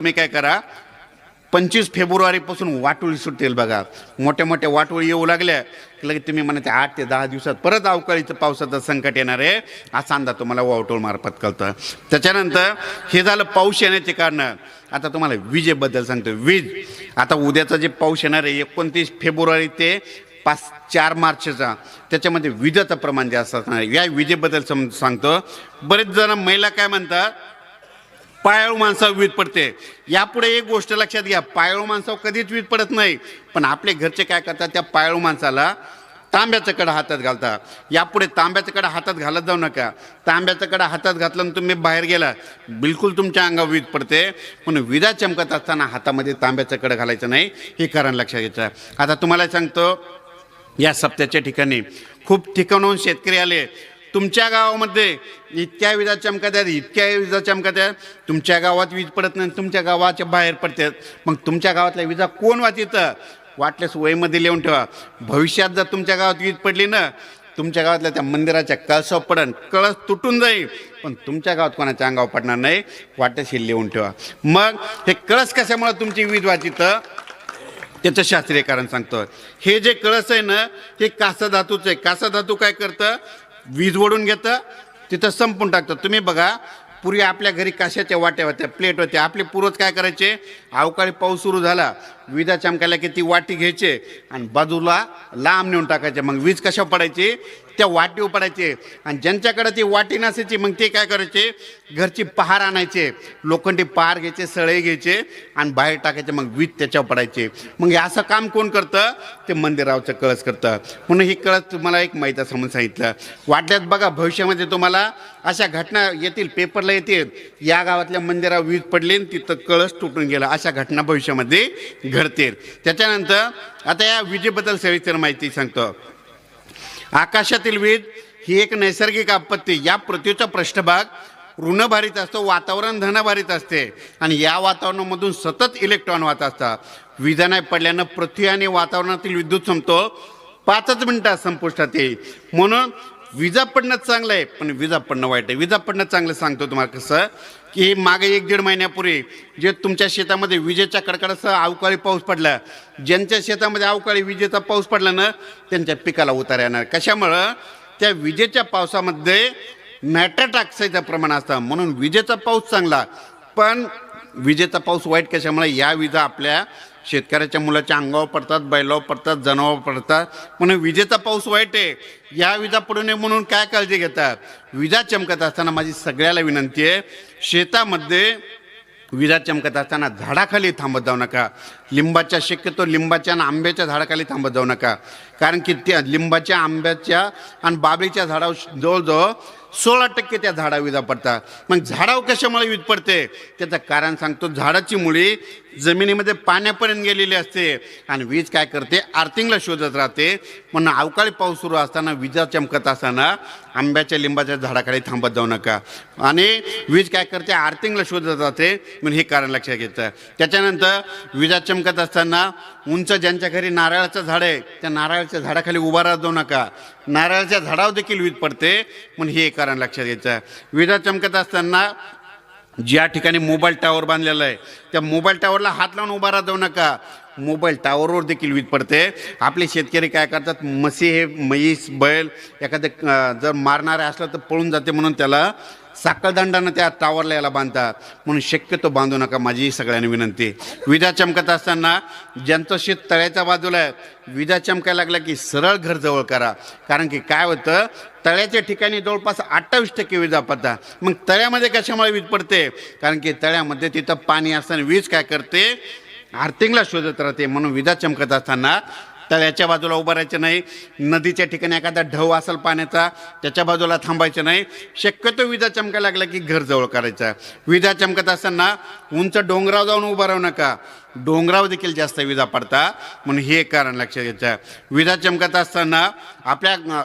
तुम्ही काय करा पंचवीस फेब्रुवारीपासून वाटोळी सुटेल बघा. मोठ्या मोठ्या वाटोळी येऊ लागल्या की लगेच तुम्ही म्हणायचे आठ ते दहा दिवसात परत अवकाळीचं पावसाचं संकट येणार आहे. असा अंदाज तुम्हाला वावटोळ मार्फत कळतं. त्याच्यानंतर हे झालं पाऊस येण्याचे कारण. आता तुम्हाला विजेबद्दल सांगतो वीज. आता उद्याचा जे पाऊस येणार आहे एकोणतीस फेब्रुवारी ते पाच चार मार्चचा त्याच्यामध्ये विजेचं प्रमाण जास्त असणार या विजेबद्दल सम सांगतो. बरेच जण महिला काय म्हणतात पायाळू माणसावर वीज पडते. यापुढे एक गोष्ट लक्षात घ्या पायाळू माणसावर कधीच वीज पडत नाही. पण आपले घरचे काय करतात त्या पायाळू माणसाला तांब्याचं कडा हातात घालता यापुढे तांब्याचं कडा हातात घालत जाऊ नका. तांब्याचं कडा हातात घातलं आणि तुम्ही बाहेर गेला बिलकुल तुमच्या अंगावर वीज पडते. म्हणून विजा चमकत असताना हातामध्ये तांब्याचं कडं घालायचं नाही हे कारण लक्षात घ्यायचं आता तुम्हाला सांगतो या सप्त्याच्या ठिकाणी खूप ठिकाणाहून शेतकरी आले. तुमच्या गावामध्ये इतक्या विजा चमकत आहेत इतक्या विजा चमकत आहेत तुमच्या गावात वीज पडत नाही तुमच्या गावाच्या बाहेर पडतात मग तुमच्या गावातल्या विजा कोण वाचितं? वाटल्यास वयमध्ये लिहून ठेवा. भविष्यात जर तुमच्या गावात वीज पडली ना तुमच्या गावातल्या त्या मंदिराच्या कळसावर पडन. कळस तुटून जाईल. पण तुमच्या गावात कोणाच्या अंगावर पडणार नाही वाटल्यास हे लिहून ठेवा. मग हे कळस कशामुळे तुमची वीज वाचितं? त्याचं शास्त्रीय कारण सांगतो हे जे कळस आहे ना हे कासा धातूचं आहे. कासा धातू काय करतं? वीज ओढून घेतं तिथं संपून टाकतं. तुम्ही बघा पूर्वी आपल्या घरी काशाच्या वाट्या होत्या प्लेट होत्या आपले पूर्वज काय करायचे? अवकाळी पाऊस सुरू झाला विजा चमकायला की ती वाटी घ्यायचे आणि बाजूला लांब नेऊन टाकायचे. मग वीज कशा पडायची? त्या वाटीवर पडायचे. आणि ज्यांच्याकडे ती वाटी नसायची मग ते काय करायचे? घरची पहार आणायचे. लोखंडी पहार घ्यायचे सळे घ्यायचे आणि बाहेर टाकायचे मग वीज त्याच्यावर पडायचे. मग हे असं काम कोण करतं? ते मंदिरावचं कळस करतं. म्हणून ही कळस तुम्हाला एक माहिती समजून सांगितलं. वाटल्यात बघा भविष्यामध्ये तुम्हाला अशा घटना येतील पेपरला येतील. या गावातल्या मंदिरावर वीज पडली आणि तिथं कळस तुटून गेला. अशा घटना भविष्यामध्ये घडतील. त्याच्यानंतर आता या विजेबद्दल सविस्तर माहिती सांगतो. आकाशातील वीज ही एक नैसर्गिक आपत्ती. या पृथ्वीचा पृष्ठभाग ऋणभारित असतो वातावरण धनभारित असते आणि या वातावरणामधून सतत इलेक्ट्रॉन वाहत असतात. विजा नाही पडल्यानं पृथ्वी आणि वातावरणातील विद्युत संपतो पाचच मिनिटात संपुष्टात येईल. म्हणून विजा पडणं चांगलं आहे पण विजा पडणं वाईट आहे. विजा पडणं चांगलं सांगतो तुम्हाला कसं की मागे एक दीड महिन्यापूर्वी जे तुमच्या शेतामध्ये विजेच्या कडकडासह अवकाळी पाऊस पडला ज्यांच्या शेतामध्ये अवकाळी विजेचा पाऊस पडला ना त्यांच्या पिकाला उतार येणार. कशामुळं? त्या विजेच्या पावसामध्ये नायट्रेट ऑक्साईडचं प्रमाण असतं म्हणून विजेचा पाऊस चांगला. पण विजेचा पाऊस वाईट कशामुळे? या विजा आपल्या शेतकऱ्याच्या मुलाच्या अंगावर पडतात बैलावर पडतात जनावर पडतात. म्हणून विजेचा पाऊस वाईट आहे. या विजा पडू नये म्हणून काय काळजी घेतात? विजा चमकत असताना माझी सगळ्याला विनंती आहे शेतामध्ये विजा चमकत असताना झाडाखाली थांबत जाऊ नका. लिंबाच्या शक्यतो लिंबाच्या आणि आंब्याच्या झाडाखाली थांबत जाऊ नका. कारण की त्या लिंबाच्या आंब्याच्या आणि बाबळीच्या झाडावर जवळजवळ सोळा टक्के त्या झाडा विजा पडतात. मग झाडावर कशामुळे वीज पडते? त्याचं कारण सांगतो झाडाची मुळी जमिनीमध्ये पाण्यापर्यंत गेलेली असते. आणि वीज काय करते? आर्थिंगला शोधत राहते. म्हणून अवकाळी पाऊस सुरू असताना विजा चमकत असताना आंब्याच्या लिंबाच्या झाडाखाली थांबत जाऊ नका. आणि वीज काय करते? आर्थिंगला शोधत राहते. म्हणून हे कारण लक्षात घेतं त्याच्यानंतर विजा चमकत असताना उंच ज्यांच्या घरी नारळाचं झाड आहे त्या नारळाच्या झाडाखाली उभा राहत जाऊ नका. नारळाच्या झाडावर देखील वीज पडते. म्हणून हे कारण लक्षात घ्यायचं विजा चमकत असताना ज्या ठिकाणी मोबाईल टावर बांधलेला आहे त्या मोबाईल टावरला हात लावून उभा राहत जाऊ नका. मोबाईल टावरवर देखील वीज पडते. आपले शेतकरी काय करतात म्हशी हे म्हैस बैल एखादं जर मारणारे असलं तर पळून जाते म्हणून त्याला साखळदंडानं त्या टावरला याला बांधतात. म्हणून शक्यतो बांधू नका माझी सगळ्यांनी विनंती. विजा चमकत असताना ज्यांचं शेत तळ्याच्या बाजूला आहे विजा चमकायला लागला की सरळ घर जवळ करा. कारण की काय होतं तळ्याच्या ठिकाणी जवळपास अठ्ठावीस टक्के विजा पडतात. मग तळ्यामध्ये कशामुळे वीज पडते? कारण की तळ्यामध्ये तिथं पाणी असताना वीज काय करते? आर्थिंगला शोधत राहते म्हणून विजा चमकत असताना तळ्याच्या बाजूला उभं राहायचं नाही. नदीच्या ठिकाणी एखादा ढव असेल पाण्याचा त्याच्या बाजूला थांबायचं नाही. शक्यतो विजा चमकायला लागला की घर जवळ करायचं. विजा चमकत असताना उंच डोंगराव जाऊन उभं राहू नका. डोंगराव देखील जास्त विजा पडता. म्हणून हे कारण लक्षात घ्यायचं. विजा चमकत असताना आपल्या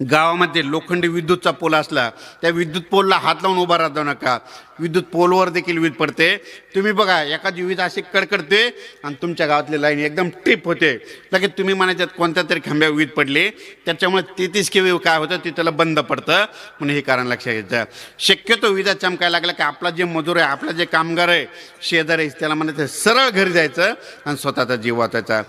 गावामध्ये लोखंडी विद्युतचा पोल असला त्या विद्युत पोलला हात लावून उभा राहतो नका. विद्युत पोलवर देखील वीज पडते. तुम्ही बघा एखादी वीज अशी कडकडते आणि तुमच्या गावातली लाईन एकदम टिप होते. लगेच तुम्ही म्हणायच्यात कोणत्या तरी खांब्या वीज पडली? त्याच्यामुळे तेहतीस केवी काय होतं ते त्याला बंद पडतं. म्हणून हे कारण लक्षात घ्यायचं. शक्यतो विजा चमकायला लागला की आपला जे मजूर आहे आपला जे कामगार आहे शेजारी आहे त्याला म्हणायचं सरळ घरी जायचं आणि स्वतःचा जीव वाचायचा.